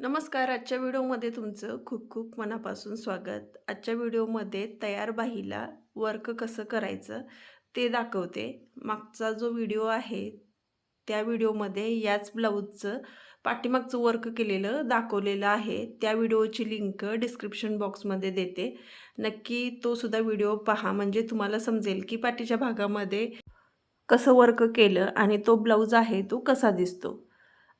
नमस्कार आजच्या व्हिडिओमध्ये तुमचं खूप खूप मनापासून स्वागत. आजच्या व्हिडिओमध्ये तयार बाहीला वर्क कसं करायचं ते दाखवते. मागचा जो व्हिडिओ आहे त्या व्हिडिओमध्ये याच ब्लाऊजचं पाठीमागचं वर्क केलेलं दाखवलेलं आहे. त्या व्हिडिओची लिंक डिस्क्रिप्शन बॉक्समध्ये देते. नक्की तो सुद्धा व्हिडिओ पहा. म्हणजे तुम्हाला समजेल की पाठीच्या भागामध्ये कसं वर्क केलं आणि तो ब्लाऊज आहे तो कसा दिसतो.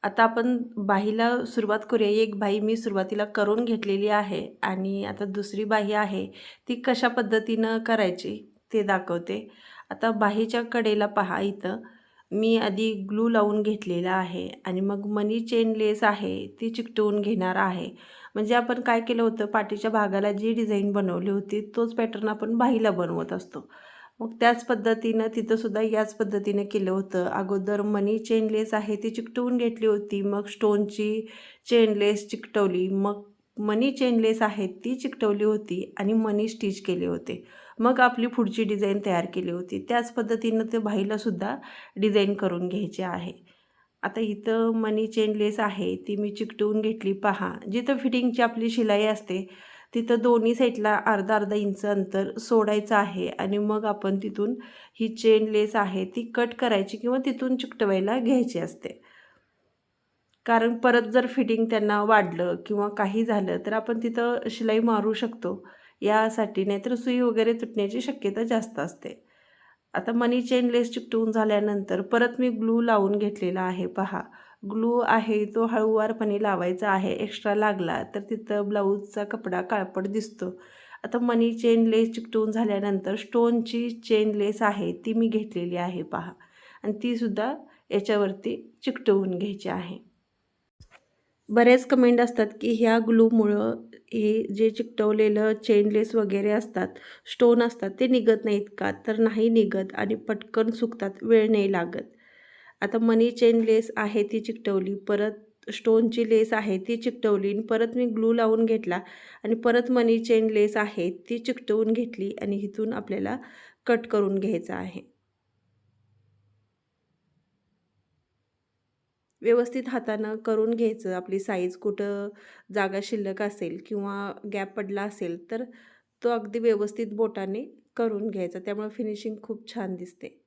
आता आपण बाहीला सुरुवात करूया. एक बाही मी सुरुवातीला करून घेतलेली आहे आणि आता दुसरी बाही आहे. ती कशा पद्धतीनं करायची ते दाखवते. आता बाहीच्या कडेला पहा इथं. मी आधी ग्लू लावून घेतलेला आहे आणि मग मनी चेन लेस आहे ती चिकटवून घेणार आहे. म्हणजे आपण काय केलं होतं? पाठीच्या भागाला जी डिझाईन बनवली होती तोच पॅटर्न आपण बाहीला बनवत असतो. मग त्याच पद्धतीनं तिथंसुद्धा याच पद्धतीनं केलं होतं. अगोदर मनी चेनलेस आहे ती चिकटवून घेतली होती. मग स्टोनची चेनलेस चिकटवली. मग मनी चेनलेस आहे ती चिकटवली होती आणि मनी स्टिच केले होते. मग आपली पुढची डिझाईन तयार केली होती. त्याच पद्धतीनं ते भाईलासुद्धा डिझाईन करून घ्यायचे आहे. आता इथं मनी चेनलेस आहे ती मी चिकटवून घेतली. पहा जिथं फिटिंगची आपली शिलाई असते तिथं दोन्ही साईडला अर्धा अर्धा इंच अंतर सोडायचं आहे आणि मग आपण तिथून ही चेन लेस आहे ती कट करायची किंवा तिथून चिकटवायला घ्यायची असते. कारण परत जर फिटिंग त्यांना वाढलं किंवा काही झालं तर आपण तिथं शिलाई मारू शकतो. यासाठी नाहीतर सुई वगैरे तुटण्याची शक्यता जास्त असते. आता मनी चेन लेस चिकटवून झाल्यानंतर परत मी ग्लू लावून घेतलेला आहे पहा. ग्लू आहे तो हळूवारपणे लावायचा आहे एक्स्ट्रा लागला तर तिथं ब्लाऊजचा कपडा काळपट दिसतो. आता मनी चेन लेस चिकटवून झाल्यानंतर स्टोनची चेन लेस आहे ती मी घेतलेली आहे पहा. आणि तीसुद्धा याच्यावरती चिकटवून घ्यायची आहे. बरेच कमेंट असतात की ह्या ग्लूमुळं हे जे चिकटवलेलं चेनलेस वगैरे असतात स्टोन असतात ते निघत नाहीत का? तर नाही निघत आणि पटकन सुकतात वेळ नाही लागत. आता मनी चेन लेस आहे ती चिकटवली परत स्टोनची लेस आहे ती चिकटवली परत मी ग्लू लावून घेतला आणि परत मनी चेन लेस आहे ती चिकटवून घेतली आणि इथून आपल्याला कट करून घ्यायचं आहे. व्यवस्थित हातानं करून घ्यायचं आपली साईज कुठं जागा शिल्लक असेल किंवा गॅप पडला असेल तर तो अगदी व्यवस्थित बोटाने करून घ्यायचा. त्यामुळे फिनिशिंग खूप छान दिसते.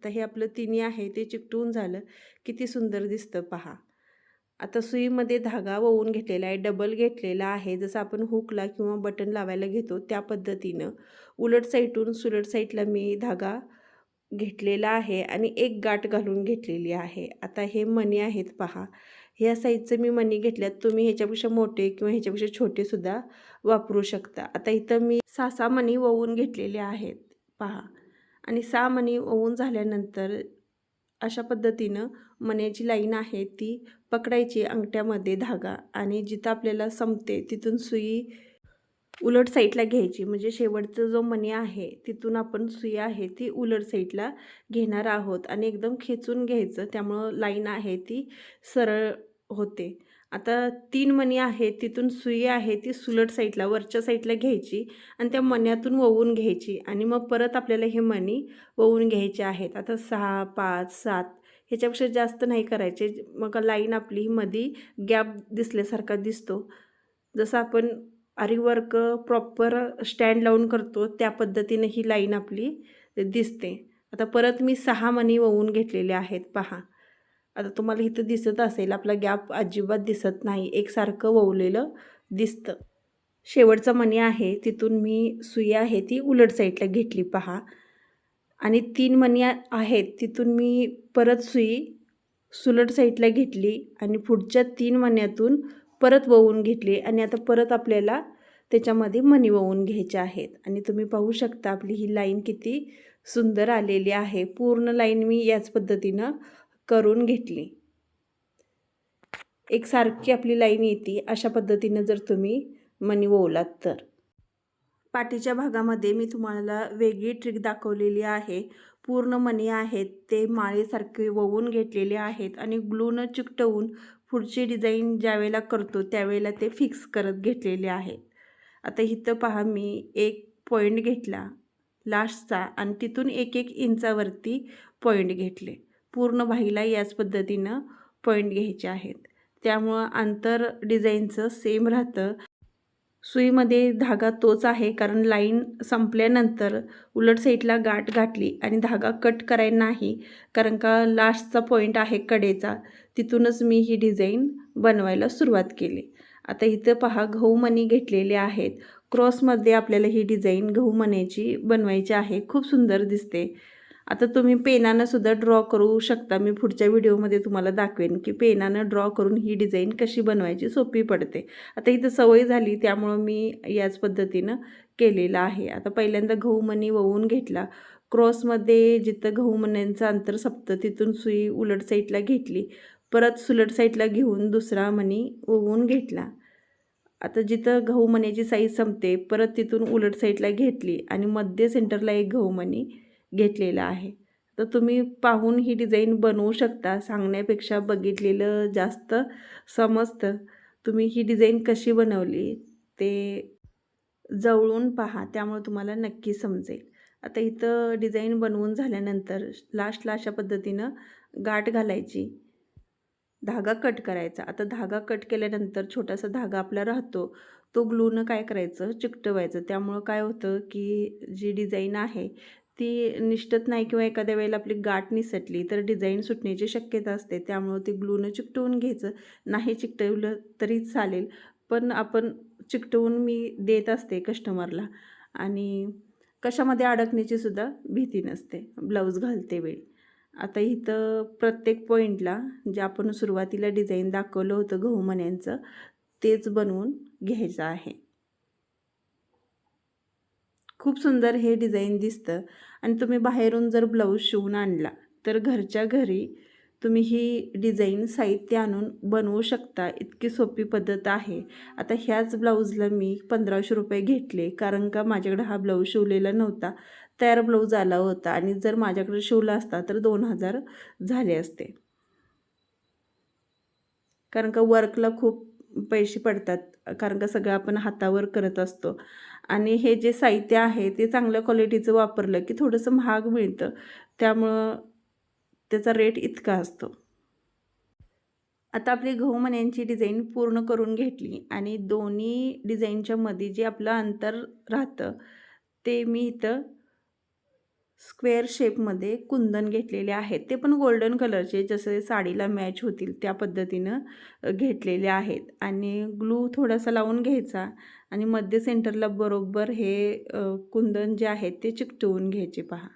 आता हे आपलं तिन्ही आहे ते चिकटून झालं किती सुंदर दिसतं पहा. आता सुईमध्ये धागा वळून घेतलेला आहे डबल घेतलेला आहे. जसं आपण हुकला किंवा बटन लावायला घेतो त्या पद्धतीनं. उलट साईटून सुलट साईडला मी धागा घेतलेला आहे आणि एक गाठ घालून घेतलेली आहे. आता हे मणी आहेत पहा. ह्या साईजचं मी मणी घेतल्यात तुम्ही ह्याच्यापेक्षा मोठे किंवा ह्याच्यापेक्षा छोटेसुद्धा वापरू शकता. आता इथं मी सासा मणी वळून घेतलेले आहेत पहा. आणि सहा मणी ओवून झाल्यानंतर अशा पद्धतीनं मण्याची लाईन आहे ती पकडायची अंगठ्यामध्ये धागा आणि जिथं आपल्याला संपते तिथून सुई उलट साईडला घ्यायची. म्हणजे शेवटचं जो मणी आहे तिथून आपण सुई आहे ती उलट साईडला घेणार आहोत आणि एकदम खेचून घ्यायचं. त्यामुळं लाईन आहे ती सरळ होते. आता तीन मणी आहेत तिथून सुई आहे ती सुलट साईडला वरच्या साईडला घ्यायची आणि त्या मण्यातून ववून घ्यायची आणि मग परत आपल्याला हे मणी ववून घ्यायचे आहेत. आता सहा पाच सात ह्याच्यापेक्षा जास्त नाही करायचे. मग लाईन आपली मधी गॅप दिसल्यासारखा दिसतो. जसं आपण आरीवर्क प्रॉपर स्टँड लावून करतो त्या पद्धतीने ही लाईन आपली दिसते. आता परत मी सहा मणी ववून घेतलेले आहेत पहा. आता तुम्हाला इथं दिसत असेल आपला गॅप अजिबात दिसत नाही. एकसारखं ववलेलं दिसतं. शेवटचा मणी आहे तिथून मी सुई आहे ती उलट साईडला घेतली पहा. आणि तीन मणी आहेत तिथून मी परत सुई सुलट साईडला घेतली आणि पुढच्या तीन मण्यातून परत ववून घेतली आणि आता परत आपल्याला त्याच्यामध्ये मणी ववून घ्यायचे आहेत. आणि तुम्ही पाहू शकता आपली ही लाईन किती सुंदर आलेली आहे. पूर्ण लाईन मी याच पद्धतीनं करून घेतली. एक सारखी आपली लाईन येते अशा पद्धतीनं जर तुम्ही मनी ओवलात तर. पाठीच्या भागामध्ये मी तुम्हाला वेगळी ट्रिक दाखवलेली आहे. पूर्ण मणी आहेत ते माळेसारखे ववून घेतलेले आहेत आणि ग्लूनं चिकटवून पुढची डिझाईन ज्यावेळेला करतो त्यावेळेला ते फिक्स करत घेतलेले आहेत. आता इथं पहा मी एक पॉईंट घेतला लास्टचा आणि तिथून एक एक इंचावरती पॉईंट घेतले. पूर्ण भाईला याच पद्धतीनं पॉईंट घ्यायचे आहेत. त्यामुळं अंतर डिझाईनचं सेम राहतं. सुईमध्ये धागा तोच आहे कारण लाईन संपल्यानंतर उलट साईडला गाठ गाठली आणि धागा कट करायला नाही कारण का लास्टचा पॉईंट आहे कडेचा तिथूनच मी ही डिझाईन बनवायला सुरुवात केली. आता इथं पहा गहूमणी घेतलेले आहेत. क्रॉसमध्ये आपल्याला ही डिझाईन गहूमण्याची बनवायची आहे. खूप सुंदर दिसते. आता तुम्ही पेनानं सुद्धा ड्रॉ करू शकता. मी पुढच्या व्हिडिओमध्ये तुम्हाला दाखवेन की पेनानं ड्रॉ करून ही डिझाईन कशी बनवायची सोपी पडते. आता इथं सवय झाली त्यामुळं मी याच पद्धतीनं केलेलं आहे. आता पहिल्यांदा गहू मणी घेतला. क्रॉसमध्ये जिथं गहू अंतर सप्त तिथून सुई उलट साईडला घेतली. परत सुलट साईडला घेऊन दुसरा मणी ओवून घेतला. आता जिथं गहू साईज संपते परत तिथून उलट साईडला घेतली आणि मध्य सेंटरला एक गहू घेतलेलं आहे. तर तुम्ही पाहून ही डिझाईन बनवू शकता. सांगण्यापेक्षा बघितलेलं जास्त समजतं. तुम्ही ही डिझाईन कशी बनवली ते जवळून पहा. त्यामुळे तुम्हाला नक्की समजेल. आता इथं डिझाईन बनवून झाल्यानंतर लास्टला अशा पद्धतीनं गाठ घालायची. धागा कट करायचा. आता धागा कट केल्यानंतर छोटासा धागा आपला राहतो. तो ग्लूनं काय करायचं? चिकटवायचं. त्यामुळं काय होतं की जी डिझाईन आहे ती निष्ठत नाही किंवा एखाद्या वेळेला आपली गाठ निसटली तर डिझाईन सुटण्याची शक्यता असते. त्यामुळं ते ग्लूनं चिकटवून घ्यायचं. नाही चिकटवलं तरी चालेल. पण आपण चिकटवून मी देत असते कस्टमरला. आणि कशामध्ये अडकण्याची सुद्धा भीती नसते. ब्लाऊज घालते वेळी. आता इथं प्रत्येक पॉईंटला जे आपण सुरुवातीला डिझाईन दाखवलं होतं गहू मण्यांचं तेच बनवून घ्यायचं आहे. खूप सुंदर हे डिझाईन दिसतं. आणि तुम्ही बाहेरून जर ब्लाऊज शिवून आणला तर घरच्या घरी तुम्ही ही डिझाईन साहित्य आणून बनवू शकता. इतकी सोपी पद्धत आहे. आता ह्याच ब्लाऊजला मी पंधराशे रुपये घेतले कारण का माझ्याकडे हा ब्लाऊज शिवलेला नव्हता. तयार ब्लाऊज आला होता आणि जर माझ्याकडे शिवला असता तर दोन हजार झाले असते. कारण का वर्कला खूप पैसे पडतात कारण का सगळं आपण हातावर करत असतो. आणि हे जे साहित्य आहे ते चांगल्या क्वालिटीचं वापरलं की थोडंसं महाग मिळतं. त्यामुळं त्याचा रेट इतका असतो. आता आपली गहू मण्यांची डिझाईन पूर्ण करून घेतली आणि दोन्ही डिझाईनच्या मध्ये जे आपलं अंतर राहतं ते मी इथं स्क्वेअर शेपमध्ये कुंदन घेतलेले आहेत. ते पण गोल्डन कलरचे जसे साडीला मॅच होतील त्या पद्धतीनं घेतलेले आहेत. आणि ग्लू थोडासा लावून घ्यायचा आणि मध्य सेंटरला बरोबर हे कुंदन जे आहेत ते चिकटवून घ्यायचे पहा.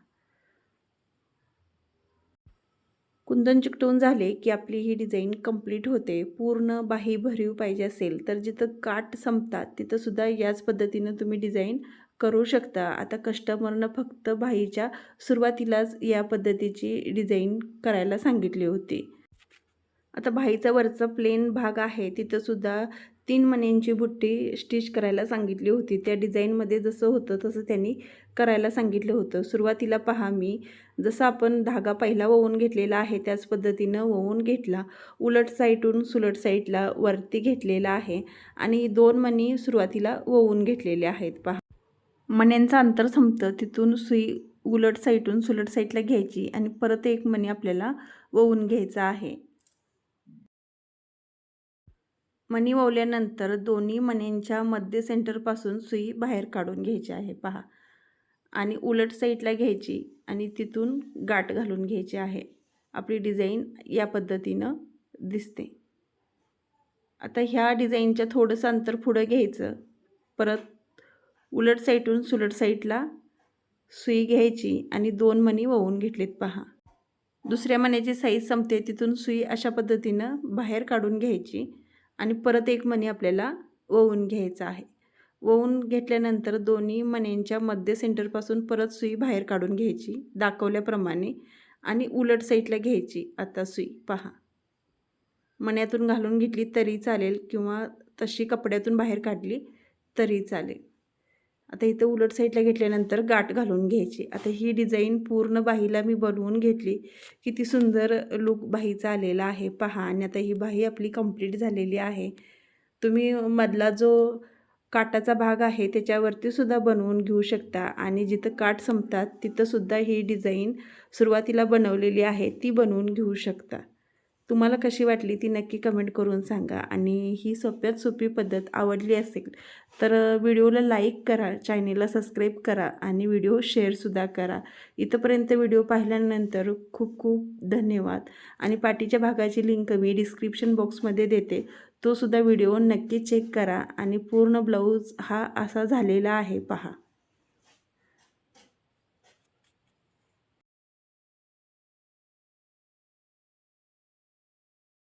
कुंदन चिकटवून झाले की आपली ही डिझाईन कंप्लीट होते. पूर्ण बाही भरीव पाहिजे असेल तर जिथं काठ संपतात तिथंसुद्धा याच पद्धतीनं तुम्ही डिझाईन करू शकता. आता कस्टमरनं फक्त बाहीच्या सुरुवातीलाच या पद्धतीची डिझाईन करायला सांगितली होती. आता बाहीचा वरचा प्लेन भाग आहे तिथंसुद्धा तीन मण्यांची बुट्टी स्टिच करायला सांगितली होती. त्या डिझाईनमध्ये जसं होतं तसं त्यांनी करायला सांगितलं होतं. सुरुवातीला पहा मी जसं आपण धागा पहिला वहून घेतलेला आहे त्याच पद्धतीनं वहून घेतला. उलट साईडून सुलट साईडला वरती घेतलेला आहे आणि दोन मणी सुरुवातीला ववून घेतलेले आहेत. पहा. मण्यांचं अंतर संपतं. तिथून सुई उलट साईडून सुलट साईडला घ्यायची आणि परत एक मणी आपल्याला ववून घ्यायचा आहे. मणी ववल्यानंतर दोन्ही मण्यांच्या मध्य सेंटरपासून सुई बाहेर काढून घ्यायची आहे. पहा. आणि उलट साईडला घ्यायची आणि तिथून गाठ घालून घ्यायची आहे. आपली डिझाईन या पद्धतीनं दिसते. आता ह्या डिझाईनच्या थोडंसं अंतर पुढं घ्यायचं. परत उलट साईडून सुलट साईडला सुई घ्यायची आणि दोन मणी वळून घेतलीत पहा. दुसऱ्या मण्याची साईज संपते तिथून सुई अशा पद्धतीनं बाहेर काढून घ्यायची. आणि परत एक मणी आपल्याला वळून घ्यायचा आहे. वळून घेतल्यानंतर दोन्ही मण्यांच्या मध्य सेंटरपासून परत सुई बाहेर काढून घ्यायची दाखवल्याप्रमाणे आणि उलट साईडला घ्यायची. आता सुई पहा. मण्यातून घालून घेतली तरी चालेल किंवा तशी कपड्यातून बाहेर काढली तरी चालेल. आता इथं उलट साईडला घेतल्यानंतर गाठ घालून घ्यायची. आता ही डिझाईन पूर्ण बाहीला मी बनवून घेतली. किती सुंदर लुक बाहीचा आलेला आहे. पहा आणि आता ही बाही आपली कंप्लीट झालेली आहे. तुम्ही मधला जो काटाचा भाग आहे त्याच्यावरती सुद्धा बनवून घेऊ शकता. आणि जिथं काठ संपतात तिथंसुद्धा ही डिझाईन सुरुवातीला बनवलेली आहे ती बनवून घेऊ शकता. तुम्हाला कशी वाटली ती नक्की कमेंट करून सांगा. आणि ही सोप्यात सोपी पद्धत आवडली असेल तर व्हिडिओला लाईक करा चॅनेलला सबस्क्राईब करा आणि व्हिडिओ शेअरसुद्धा करा. इथंपर्यंत व्हिडिओ पाहिल्यानंतर खूप खूप धन्यवाद. आणि पाठीच्या भागाची लिंक मी डिस्क्रिप्शन बॉक्समध्ये देते. तोसुद्धा व्हिडिओ नक्की चेक करा आणि पूर्ण ब्लाऊज हा असा झालेला आहे. पहा.